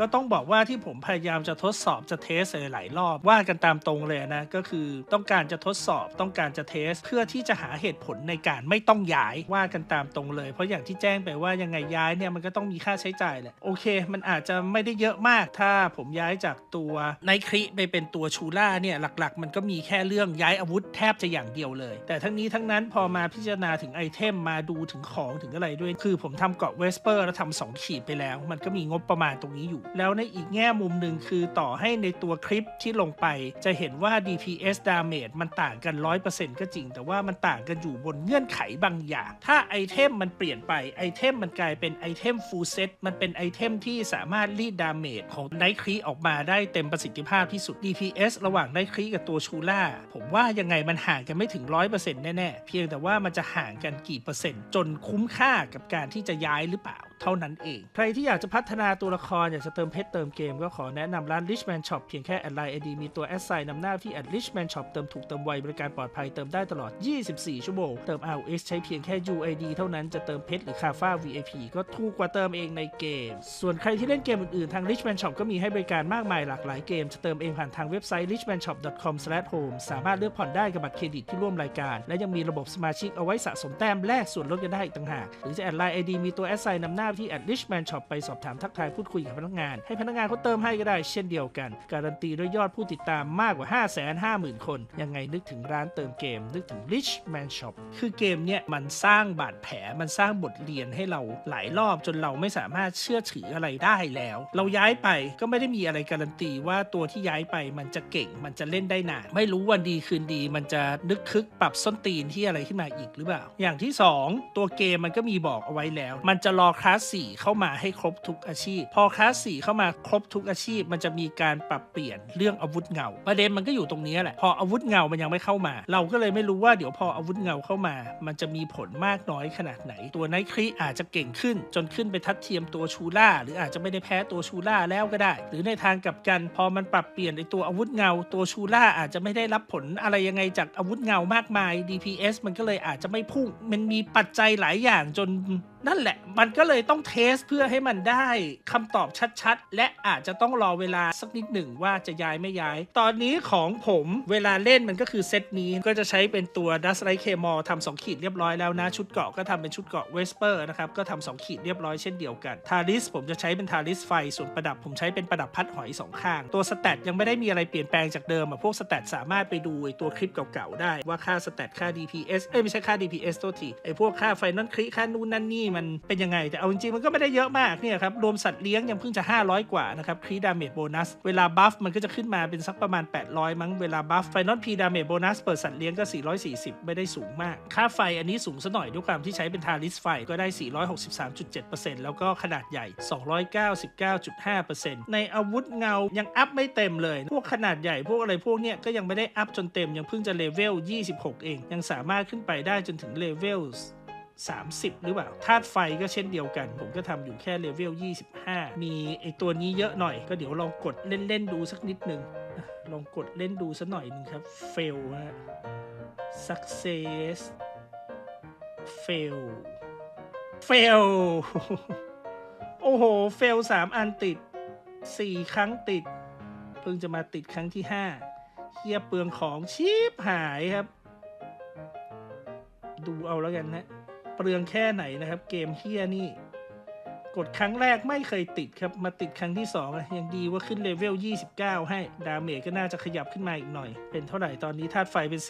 ก็ต้องบอกว่าที่ผมพยายามจะทดสอบจะเทสหลายรอบว่ากันตามตรงเลยนะ ก็คือต้องการจะทดสอบต้องการจะเทส เพื่อที่จะหาเหตุผลในการไม่ต้องย้ายว่ากันตามตรงเลย เพราะอย่างที่แจ้งไปว่ายังไงย้ายเนี่ยมันก็ต้องมีค่าใช้จ่ายแหละโอเค มันอาจจะไม่ได้เยอะมากถ้าผมย้ายจากตัวไนคริไปเป็นตัวชูล่าเนี่ยหลักๆ มันก็มีแค่เรื่องย้ายอาวุธแทบจะอย่างเดียวเลย แต่ทั้งนี้ทั้งนั้นพอมาพิจารณาถึงไอเทมมาดูถึงของถึงอะไรด้วย คือผมทำเกาะเวสเปอร์แล้วทำสองขีดไปแล้ว มันก็มีงบประมาณตรงนี้อยู่แล้วในอีกแง่มุมหนึ่งคือต่อให้ในตัวคลิปที่ลงไป จะเห็นว่า DPS damage มันต่างกัน 100%ก็จริง แต่ว่ามันต่างกันอยู่บนเงื่อนไขบางอย่าง ถ้าไอเทมมันเปลี่ยนไปไอเทมมันกลายเป็นไอเทม full set มันเป็นไอเทมที่สามารถรีดดาเมจของไนครีออกมาได้เต็มประสิทธิภาพที่สุด DPS ระหว่างไนครีกับตัวชูล่า ผมว่ายังไงมันห่างกันไม่ถึง 100%แน่ๆ เพียงแต่ว่ามันจะห่างกันกี่เปอร์เซ็นต์ จนคุ้มค่ากับการที่จะย้ายหรือเปล่าเท่านั้นเอง ใครที่อยากจะพัฒนาตัวละครอยากจะเติมเพชรเติมเกมก็ขอแนะนำร้าน Richman Shop เพียงแค่แอดไลน์ ID มีตัวแอดไซน์นำหน้าที่ at Richman Shop เติมถูกเติมไวบริการปลอดภัยเติมได้ตลอด 24 ชั่วโมง เติม RS ใช้เพียงแค่ UID เท่านั้นจะเติมเพชรหรือคาฟ้า VIP ก็ถูกกว่าเติมเองในเกม ส่วนใครที่เล่นเกมอื่นๆ ทาง Richman Shop ก็มีให้บริการมากมายหลากหลายเกม จะเติมเองผ่านทางเว็บไซต์ richmanshop.com/home สามารถเลือกผ่อนได้กับบัตรเครดิตที่ร่วมรายการ และยังมีระบบสมาชิกเอาไว้สะสมแต้มแลกส่วนลดกันได้อีกต่างหากหรือจะแอดไลน์ ID มีตัวแอดไซน์นำหน้าที่ at richman shop ไปสอบถามทักทายพูดคุยกับพนักงาน ให้พนักงานเขาเติมให้ก็ได้เช่นเดียวกัน การันตีด้วยยอดผู้ติดตามมากกว่า 550,000 คน ยังไงนึกถึงร้านเติมเกม นึกถึง richman shop คือเกมเนี่ยมันสร้างบาดแผลมันสร้างบทเรียนให้เราหลายรอบจนเราไม่สามารถเชื่อถืออะไรได้แล้ว เราย้ายไปก็ไม่ได้มีอะไรการันตีว่าตัวที่ย้ายไปมันจะเก่งมันจะเล่นได้นานไม่รู้วันดีคืนดี มันจะนึกคึกปรับส้นตีนที่อะไรขึ้นมาอีกหรือเปล่า อย่างที่ 2 ตัวเกมมันก็มีบอกเอาไว้แล้ว มันจะรอคลาาส4เข้ามาให้ครบทุกอาชีพ พอคลาส4เข้ามาครบทุกอาชีพ มันจะมีการปรับเปลี่ยนเรื่องอาวุธเงา ประเด็นมันก็อยู่ตรงนี้แหละ พออาวุธเงามันยังไม่เข้ามา เราก็เลยไม่รู้ว่าเดี๋ยวพออาวุธเงาเข้ามา มันจะมีผลมากน้อยขนาดไหน ตัวไนครีอาจจะเก่งขึ้น จนขึ้นไปทัดเทียมตัวชูล่า หรืออาจจะไม่ได้แพ้ตัวชูล่าแล้วก็ได้ หรือในทางกลับกัน พอมันปรับเปลี่ยนไอตัวอาวุธเงา ตัวชูล่าอาจจะไม่ได้รับผลอะไรยังไงจากอาวุธเงามากมาย DPS มันก็เลยอาจจะไม่พุ่ง มันมีปัจจัยหลายอย่างจน นั่นแหละ มันก็เลยต้องเทสเพื่อให้มันได้คำตอบชัดๆ และอาจจะต้องรอเวลาสักนิดหนึ่งว่าจะย้ายไม่ย้าย ตอนนี้ของผมเวลาเล่นมันก็คือเซตนี้ก็จะใช้เป็นตัว Dust Light k m o ทำสองขีดเรียบร้อยแล้วนะ ชุดเกาะก็ทำเป็นชุดเกาะ Whisper นะครับ ก็ทำสองขีดเรียบร้อยเช่นเดียวกันทาริสผมจะใช้เป็นทาริสไฟ ส่วนประดับผมใช้เป็นประดับพัดหอยสองข้าง ตัวสแตทยังไม่ได้มีอะไรเปลี่ยนแปลงจากเดิมอะพวกสแตทสามารถไปดูไอ้ตัวคลิปเก่าๆได้ว่าค่าสแตทค่า DPS เอ้ยไม่ใช่ค่า DPS ตัวทีไอ้พวกค่าไฟนอลคลิค่านู่นนั่นนี่มันเป็นยังไง แต่เอาจริงๆมันก็ไม่ได้เยอะมากเนี่ยครับ รวมสัตว์เลี้ยงยังเพิ่งจะ 500 กว่านะครับครีดาเมจโบนัสเวลาบัฟมันก็จะขึ้นมาเป็นสักประมาณ 800 มั้งเวลาบัฟไฟนอลพีดาเมจโบนัสเปิดสัตว์เลี้ยงก็ 440 ไม่ได้สูงมาก ค่าไฟอันนี้สูงซะหน่อยด้วยความที่ใช้เป็นทาริสไฟก็ได้ 463.7%แล้วก็ขนาดใหญ่ 299.5%ในอาวุธเงายังอัพไม่เต็มเลย พวกขนาดใหญ่พวกอะไรพวกเนี้ยก็ยังไม่ได้อัพจนเต็มยังเพิ่งจะเลเวล 26 เอง ยังสามารถขึ้นไปได้จนถึงเลเวล 30 หรือเปล่าธาตุไฟก็เช่นเดียวกัน ผมก็ทำอยู่แค่เลเวล 25 มีไอตัวนี้เยอะหน่อย ก็เดี๋ยวลองกดเล่น ๆ ดูสักนิดหนึ่งลองกดเล่นดูสักหน่อยหนึงครับ fail ฮะ success fail fail โอ้โห fail 3 อันติด 4 ครั้งติด เพิ่งจะมาติดครั้งที่ 5เฮียเปลืองของชีพหายครับ ดูเอาแล้วกันนะ เปลืองแค่ไหนนะครับ เกมเฮียนี่ กดครั้งแรกไม่เคยติดครับ มาติดครั้งที่2อะยังดีว่าขึ้นเลเวล 29 ให้ ดาเมจก็น่าจะขยับขึ้นมาอีกหน่อย เป็นเท่าไหร่ตอนนี้ธาตุไฟเป็น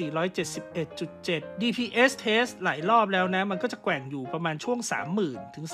471.7 DPS test หลายรอบแล้วนะ มันก็จะแกว่งอยู่ประมาณช่วง 30,000 ถึง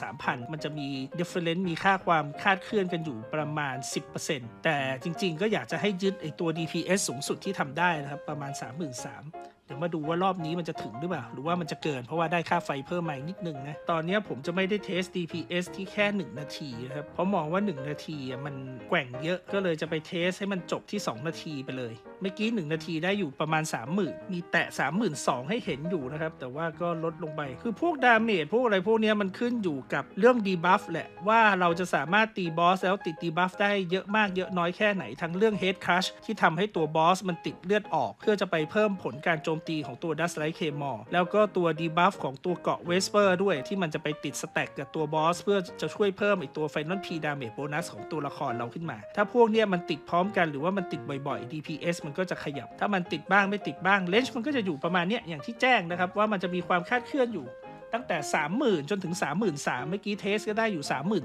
33,000 มันจะมี difference มีค่าความคาดเคลื่อนกันอยู่ประมาณ 10%แต่จริงๆ ก็อยากจะให้ยึดไอตัว DPS สูงสุดที่ทำได้นะครับประมาณ 33,000 เดี๋ยวมาดูว่ารอบนี้มันจะถึงหรือเปล่า หรือว่ามันจะเกินเพราะว่าได้ค่าไฟเพิ่มมาอีกนิดนึงนะ ตอนนี้ผมจะไม่ได้เทส DPS ที่แค่ 1 นาทีนะครับ เพราะมองว่า 1 นาทีอะมันแกว่งเยอะ ก็เลยจะไปเทสให้มันจบที่ 2 นาทีไปเลย เมื่อกี้1นาทีได้อยู่ประมาณ 30,000 มีแตะ 32,000 ให้เห็นอยู่นะครับ แต่ว่าก็ลดลงไป คือพวกดาเมจพวกอะไรพวกเนี้ยมันขึ้นอยู่กับเรื่องดีบัฟแหละ ว่าเราจะสามารถตีบอสแล้วติดดีบัฟได้เยอะมากเยอะน้อยแค่ไหน ทั้งเรื่อง Head Crush ที่ทำให้ตัวบอสมันติดเลือดออก เพื่อจะไปเพิ่มผลการโจมตีของตัว Dust Light Claymore แล้วก็ตัว debuff ของตัวเกาะ Whisper ด้วยที่มันจะไปติดสแต็กกับตัวบอสเพื่อจะช่วยเพิ่มไอตัว Final P Damage Bonus ของตัวละครเราขึ้นมา ถ้าพวกเนี้ยมันติดพร้อมกันหรือว่ามันติดบ่อยๆ DPS มันก็จะขยับ ถ้ามันติดบ้างไม่ติดบ้างเลนส์มันก็จะอยู่ประมาณเนี้ยอย่างที่แจ้งนะครับว่ามันจะมีความคาดเคลื่อนอยู่ ตั้งแต่ 30,000 จนถึง 33,000เมื่อกี้เทสก็ได้อยู่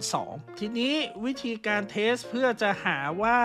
32,000 ทีนี้วิธีการเทสเพื่อจะหาว่า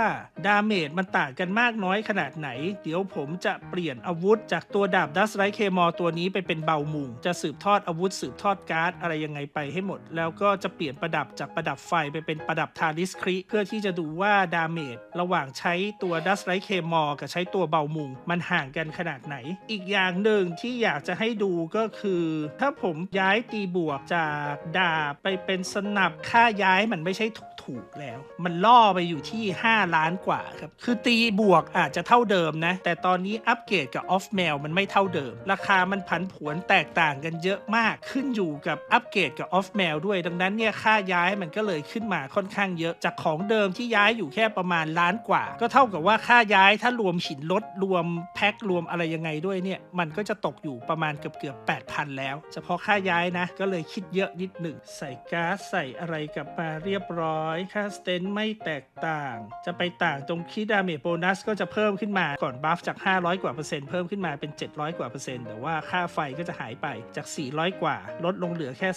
ดาเมจมันต่างกันมากน้อยขนาดไหน เดี๋ยวผมจะเปลี่ยนอาวุธ จากตัวดาบดัสไรเคมอตัวนี้ไปเป็นเบามุง จะสืบทอดอาวุธสืบทอดการ์ดอะไรยังไงไปให้หมด แล้วก็จะเปลี่ยนประดับจากประดับไฟไปเป็นประดับทาริสคริเพื่อที่จะดูว่าดาเมจระหว่างใช้ตัวดัสไรเคมอกับใช้ตัวเบามุง มันห่างกันขนาดไหน อีกอย่างหนึ่งที่อยากจะให้ดูก็คือ ถ้าผมย้ายตีบวกจากดาบไปเป็นสนับค่าย้ายมันไม่ใช่ถูก ๆแล้ว มันล่อไปอยู่ที่ 5 ล้านกว่าครับ คือตีบวกอาจจะเท่าเดิมนะ แต่ตอนนี้อัปเกรดกับออฟแมวมันไม่เท่าเดิม ราคามันผันผวนแตกต่างกันเยอะมาก ขึ้นอยู่กับอัปเกรดกับออฟแมวด้วย ดังนั้นเนี่ยค่าย้ายมันก็เลยขึ้นมาค่อนข้างเยอะ จากของเดิมที่ย้ายอยู่แค่ประมาณล้านกว่า ก็เท่ากับว่าค่าย้ายถ้ารวมหินลดรวมแพ็ครวมอะไรยังไงด้วยเนี่ย มันก็จะตกอยู่ประมาณเกือบเกือบ8,000แล้ว เฉพาะค่าย้ายนะ ก็เลยคิดเยอะนิดหนึ่ง ใส่ก๊าซใส่อะไรกลับมาเรียบร้อยค่าสเตนไม่แตกต่าง จะไปต่างตรงคีดาเมจโบนัสก็จะเพิ่มขึ้นมาก่อนบัฟจาก 500 กว่าเปอร์เซ็นต์เพิ่มขึ้นมาเป็น 700 กว่าเปอร์เซ็นต์แต่ว่าค่าไฟก็จะหายไปจาก 400 กว่า ลดลงเหลือแค่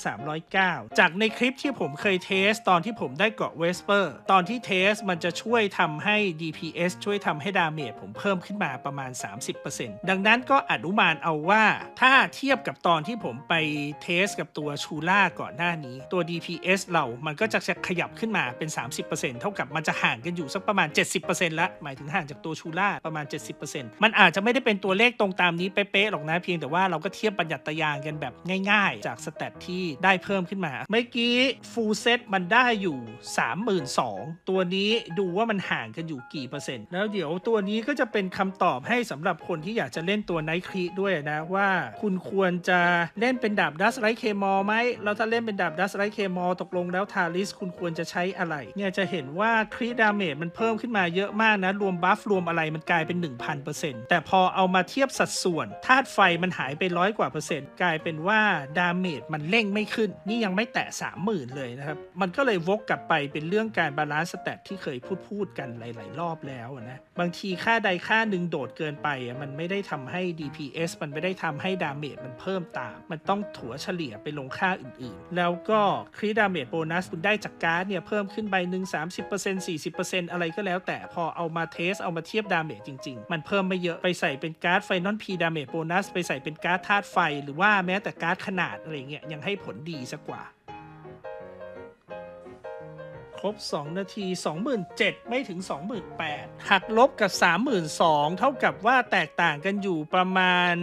309 จากในคลิปที่ผมเคยเทสตอนที่ผมได้เกาะเวสเปอร์ตอนที่เทสมันจะช่วยทำให้ DPS ช่วยทำให้ดาเมจผมเพิ่มขึ้นมาประมาณ 30%ดังนั้นก็อนุมานเอาว่า ถ้าเทียบกับตอนที่ผมไปเทสกับตัวชูล่าก่อนหน้านี้ ตัว DPS เรามันก็จะขยับขึ้นมาเป็น 30%เท่ากับมันจะห่างกันอยู่สักประมาณ 70%ละหมายถึงห่างจากตัวชูล่าประมาณ 70%มันอาจจะไม่ได้เป็นตัวเลขตรงตามนี้เป๊ะๆหรอกนะเพียงแต่ว่าเราก็เทียบปัญญัตยางกันแบบง่ายๆ จากสเตตที่ได้เพิ่มขึ้นมา เมื่อกี้ฟูลเซตมันได้อยู่ 32,000 ตัวนี้ดูว่ามันห่างกันอยู่กี่เปอร์เซ็นต์ แล้วเดี๋ยวตัวนี้ก็จะเป็นคำตอบให้สำหรับคนที่อยากจะเล่นตัวไนท์ครีด้วยนะว่าคุณควรจะเล่นเป็นดาบดัสไรเคมอไหมแล้วถ้าเล่นเป็นดาบดัสไรเคมอตกลงแล้วทาริสคุณควรจะใช้อะไร เนี่ยจะเห็นว่าครีดาเมจมันเพิ่มขึ้นมาเยอะมากนะ รวมบัฟรวมอะไรมันกลายเป็น 1000%แต่พอเอามาเทียบสัดส่วนธาตุไฟมันหายไปร้อยกว่าเปอร์เซ็นต์กลายเป็นว่าดาเมจมันเร่งไม่ขึ้น นี่ยังไม่แตะ 30,000 เลยนะครับ มันก็เลยวกกลับไปเป็นเรื่องการบาลานซ์สแตทที่เคยพูดพูดกันหลาย ๆ รอบแล้วนะบางทีค่าใดค่าหนึ่งโดดเกินไปอะมันไม่ได้ทำให้ DPS มันไม่ได้ทำให้ดาเมจมันเพิ่มตาม มันต้องถัวเฉลี่ยไปลงค่าอื่น ๆ แล้วก็ครีดาเมจโบนัสคุณได้จากการ์ดเนี่ยเพิ่มมขึ้นไปหนึ่ง30% 40%อะไรก็แล้ว แต่พอเอามาเทสเอามาเทียบดาเมจจริง ๆ มันเพิ่มไม่เยอะไปใส่เป็นการ์ดไฟนอลพีดาเมจโบนัสไปใส่เป็นการ์ดธาตุไฟ หรือว่าแม้แต่การ์ดขนาดอะไรเงี้ยยังให้ผลดีสักกว่า ครบ 2 นาที 27,000 ไม่ถึง 28,000 หักลบกับ 32,000 เท่ากับว่าแตกต่างกันอยู่ประมาณ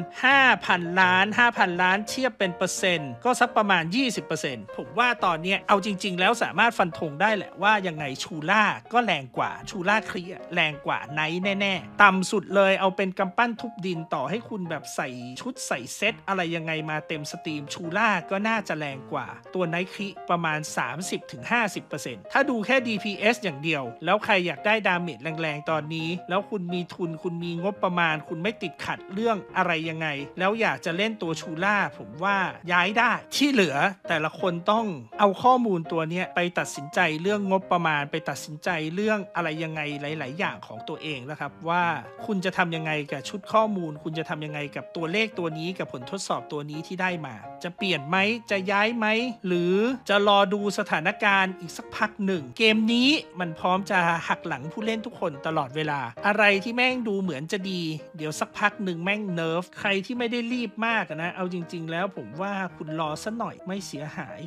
5,000 ล้าน 5,000 ล้านเทียบเป็นเปอร์เซ็นต์ ก็สักประมาณ 20%ผมว่าตอนนี้เอาจริง ๆ แล้วสามารถฟันธงได้แหละว่ายังไงชูล่าก็แรงกว่าชูล่าคลีอ์แรงกว่าไนท์แน่ๆ ต่ำสุดเลยเอาเป็นกำปั้นทุบดินต่อให้คุณแบบใส่ชุดใส่เซตอะไรยังไงมาเต็มสตรีมชูล่าก็น่าจะแรงกว่า ตัวไนท์คลีประมาณ 30-50%ถ้าดูแค่ DPS อย่างเดียว แล้วใครอยากได้ดาเมจแรงๆ ตอนนี้ แล้วคุณมีทุนคุณมีงบประมาณ คุณไม่ติดขัดเรื่องอะไรยังไง แล้วอยากจะเล่นตัวชูล่า ผมว่าย้ายได้ที่เหลือแต่ละคนต้องเอาข้อมูลตัวนี้ไปตัดสินใจเรื่องงบประมาณ ไปตัดสินใจเรื่องอะไรยังไงหลาย ๆ อย่างของตัวเองนะครับ ว่าคุณจะทำยังไงกับชุดข้อมูล คุณจะทำยังไงกับตัวเลขตัวนี้กับผลทดสอบตัวนี้ที่ได้มา จะเปลี่ยนไหมจะย้ายไหมหรือจะรอดูสถานการณ์อีกสักพักหนึ่งเกมนี้มันพร้อมจะหักหลังผู้เล่นทุกคนตลอดเวลา อะไรที่แม่งดูเหมือนจะดี เดี๋ยวสักพักหนึ่งแม่งเนิร์ฟ ใครที่ไม่ได้รีบมากนะ เอาจริง ๆ แล้วผมว่าคุณรอสัหน่อยไม่เสียหาย